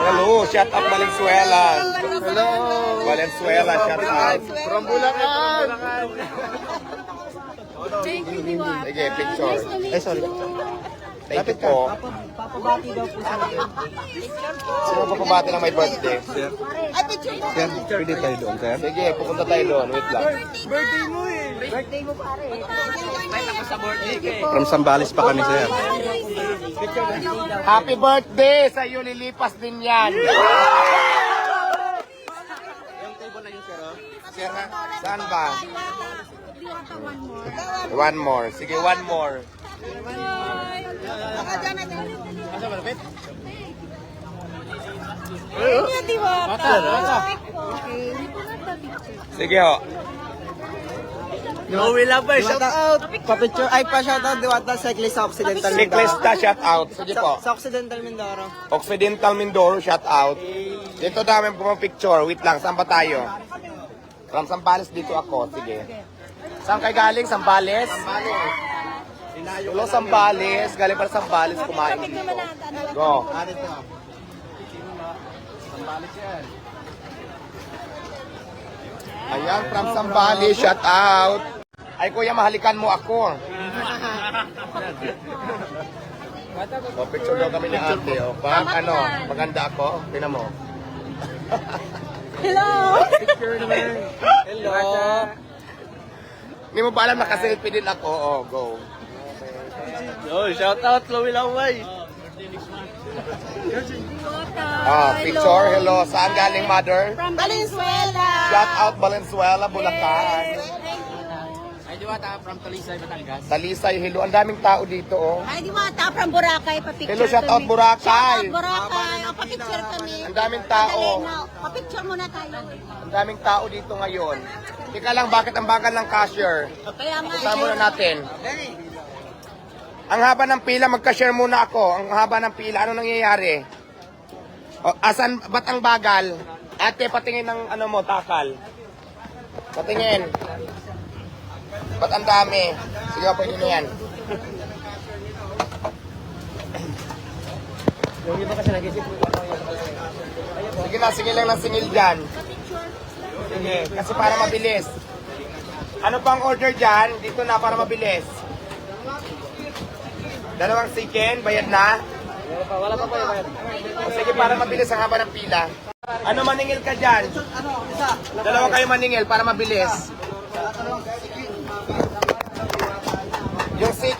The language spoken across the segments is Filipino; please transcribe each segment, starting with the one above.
Hello, shout out Valenzuela. Hello. Valenzuela, shout out. From Bulacan. Sige, picture. Eh, sorry. Thank you po. Papabati daw po sa akin. Sino papabati ng may birthday? Sir, pwede tayo doon, sir? Sige, pupunta tayo doon. Wait lang. Birthday mo pare. From Sambales pa kami, sir. Happy birthday! Sa iyo lilipas din yan. Sir, ha? Saan ba? One more. Sige, one more. Sige ho. No, we love her. Shout out. Pa-picture. Ay, pa-shout out. Diwata Cyclist sa Occidental Cyclista, shout out. Sige po. Sa, Occidental Mindoro. Occidental Mindoro, shout out. Dito namin pumapicture. Wait lang, saan pa tayo? From Sambales dito ako. Sige. Saan kayo galing? Sambales? Hello, Sambales. Galing para Sambales. Kumain dito. Go. Ayan, from Sambales, shout out. Ay, kuya, mahalikan mo ako. O, picture daw kami ni ate. O, pag ano, maganda ako. Tingnan mo. Hello. Hello. Hindi mo ba alam nakaselfie din ako? O, go. Oh, shout out, Chloe Laway. Ah, picture. Hello. Saan galing, mother? From Valenzuela. Shout out Valenzuela, Bulacan. Ay, Diwata from Talisay, Batangas. Talisay, hello. Ang daming tao dito, oh. Ay, di ba, ta from Boracay, papicture Hello, shout out. Boracay. Shout out Boracay. O, papicture kami. Ang daming tao. Papicture muna tayo. Ang daming tao dito ngayon. Teka lang, bakit ang bagal ng cashier? Kaya nga, Punta muna natin. Ang haba ng pila, magka-share muna ako. Ang haba ng pila, ano nangyayari? O, asan, ba't ang bagal? Ate, patingin ng ano mo, takal. Patingin. Ba't ang dami? Sige, pwede na yan. Sige na, sige lang ng singil dyan. Sige, kasi para mabilis. Ano pang order dyan? Dito na para mabilis. Dalawang chicken, bayad na? Wala pa yung bayad. Sige, para mabilis ang haba ng pila. Ano maningil ka dyan? Dalawa kayo maningil para mabilis. Yung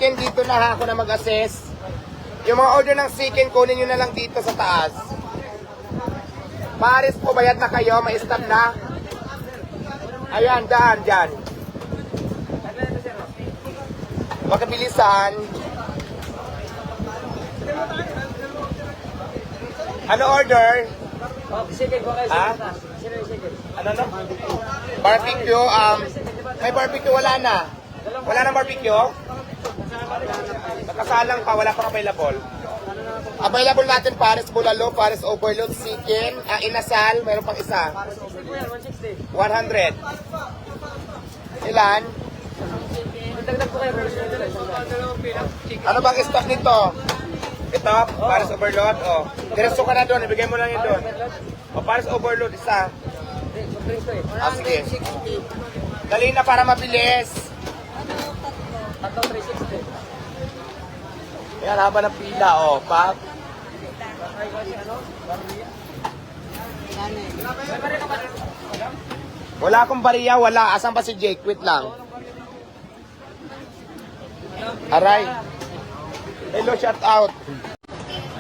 chicken dito na ha, ako na mag-assess. Yung mga order ng chicken, kunin nyo na lang dito sa taas. Paris po, bayad na kayo, may stop na. Ayan, daan, dyan. Magkabilisan. Ano order? Oh, sige, ko kayo. Ha? Sino yung sige? Ano no? Barbecue, um, may barbecue, wala na. Wala na barbecue? Nakasalang pa, wala pang available. Available natin Paris Bulalo, Paris Overload, Chicken, ah, Inasal, mayroon pang isa. 100. Ilan? Ano bang stock nito? Ito, Paris Overload, oh. Diretso ka na doon, ibigay mo lang yun doon. O, Paris Overload, isa. Ah, sige. Dali na para mabilis. Tatlong 360. Yan, haba ng pila, oh. Pak. Wala akong bariya, wala. Asan ba si Jake? Wait lang. Aray. Hello, shout out.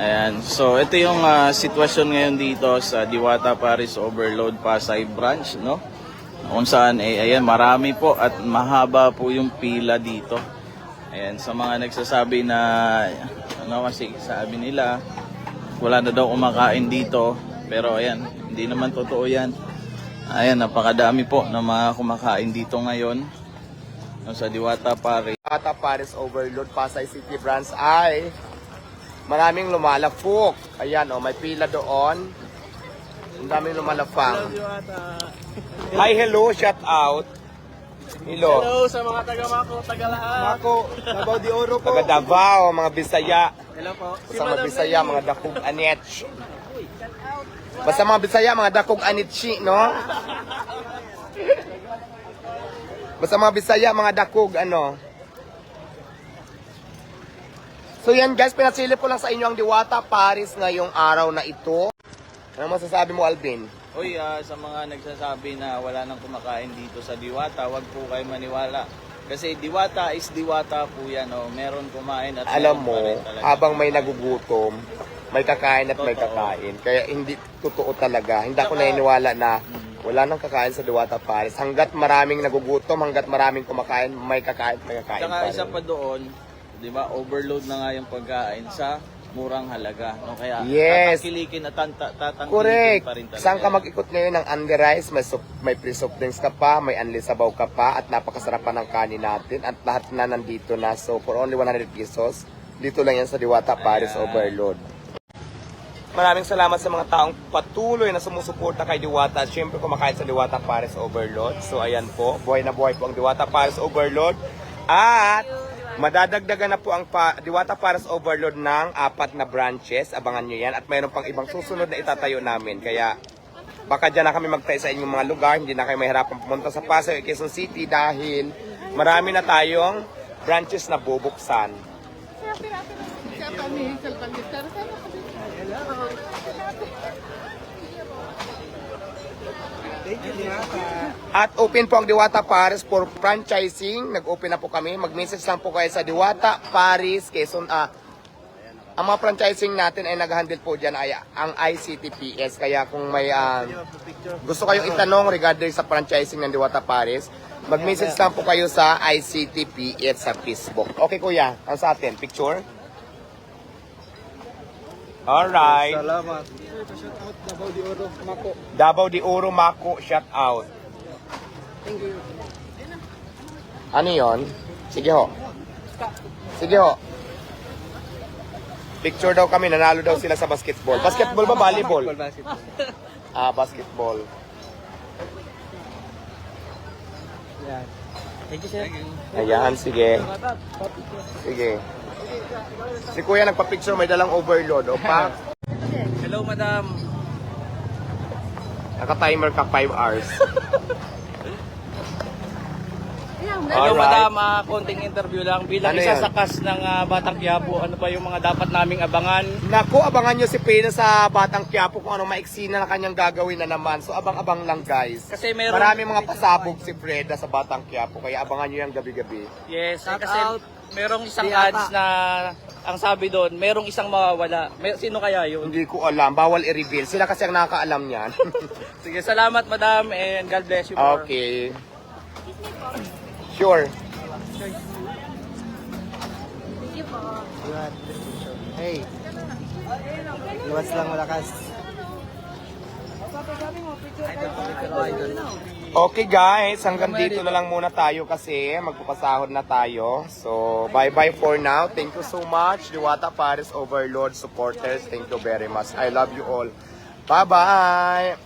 Ayan. So, ito yung ah, sitwasyon ngayon dito sa Diwata Paris Overload Pasay Branch, no? Kung saan, eh, ayan, marami po at mahaba po yung pila dito. Ayan, sa mga nagsasabi na, ano kasi sabi nila, wala na daw kumakain dito. Pero ayan, hindi naman totoo yan. Ayan, napakadami po na mga kumakain dito ngayon no, sa Diwata Paris. Ata Paris Overload, Pasay City Branch ay maraming lumalapok. Ayan, oh, may pila doon. Ang daming lumalapang. Hi, hello, shout out. Hello. Hello sa mga taga-Mako, taga-Laan. Ako, Davao de Oro ko. Taga Davao, mga Bisaya. Hello po. Sa mga Bisaya, mga Dakug Anech. Basta mga Bisaya, mga dakog anitsi, no? Basta mga Bisaya, mga dakog, ano? So yan guys, pinasilip ko lang sa inyo ang Diwata Paris ngayong araw na ito. Ano masasabi mo, Alvin? Uy, ah, sa mga nagsasabi na wala nang kumakain dito sa Diwata, wag po kayo maniwala. Kasi Diwata is Diwata po yan, oh. Meron kumain at Alam mo, habang may nagugutom, may kakain at may Totoo. kakain. Kaya hindi totoo talaga. Hindi ako naniniwala na wala nang kakain sa Diwata Paris. Hanggat maraming nagugutom, hanggat maraming kumakain, may kakain at may kakain Tsaka pa isa rin. pa doon, 'di ba? Overload na nga yung pagkain sa murang halaga, no? Kaya Yes. tatangkilikin at tatangkilikin Correct. pa rin talaga. Saan ka mag-ikot ngayon ng under rice, may, sup, may free soft drinks ka pa, may unli sabaw ka pa, at napakasarap pa ng kanin natin, at lahat na nandito na. So, for only 100 pesos, dito lang yan sa Diwata Paris Ayan. Overload. Maraming salamat sa mga taong patuloy na sumusuporta kay Diwata. At syempre kumakain sa Diwata Paris Overload. So ayan po, buhay na buhay po ang Diwata Paris Overload. At madadagdagan na po ang pa, Diwata Paris Overload ng apat na branches. Abangan nyo yan. At mayroon pang ibang susunod na itatayo namin. Kaya baka dyan na kami magtayo sa inyong mga lugar. Hindi na kayo mahirapan pumunta sa Pasay o Quezon City dahil marami na tayong branches na bubuksan. At open po ang Diwata Paris for franchising. Nag-open na po kami. Mag-message lang po kayo sa Diwata Paris, Quezon. Ah, ang mga franchising natin ay nag-handle po dyan ay ang ICTPS. Kaya kung may ah, gusto kayong itanong regarding sa franchising ng Diwata Paris, mag-message lang po kayo sa ICTPS sa Facebook. Okay kuya, ang sa atin, picture? Alright. Salamat. Shout out Davao de Oro, Mako. Davao de Oro Mako, shout out. Ano yon? Sige ho. Sige ho. Picture daw kami, nanalo daw sila sa basketball. Basketball ba, volleyball? Ah, basketball. Yan. Thank you, sir. Ayan, sige. Sige. Si kuya nagpa-picture, may dalang overload. O pa, Hello, madam. naka-timer ka 5 hours. Hello, Alright. madam. Ah, konting interview lang. Bilang Ano isa yan? sa cast ng ah, Batang Quiapo, ano ba yung mga dapat naming abangan? Naku, abangan nyo si Pena sa Batang Quiapo kung anong maiksi na kanyang gagawin na naman. So, abang-abang lang guys. Kasi meron... Marami mga pasabog si Freda sa Batang Quiapo, kaya abangan nyo yan gabi-gabi. Yes, eh, Shout kasi out. Merong isang Diata. ads na ang sabi doon, merong isang mawawala. May, sino kaya yun? Hindi ko alam, bawal i-reveal. Sila kasi ang nakakaalam niyan. Sige, salamat madam and God bless you more. okay. Sure. Hey. Iwas lang malakas. Okay guys, hanggang dito na lang muna tayo kasi magpapasahod na tayo. So, bye-bye for now. Thank you so much, Diwata Paris Overlord supporters. Thank you very much. I love you all. Bye-bye!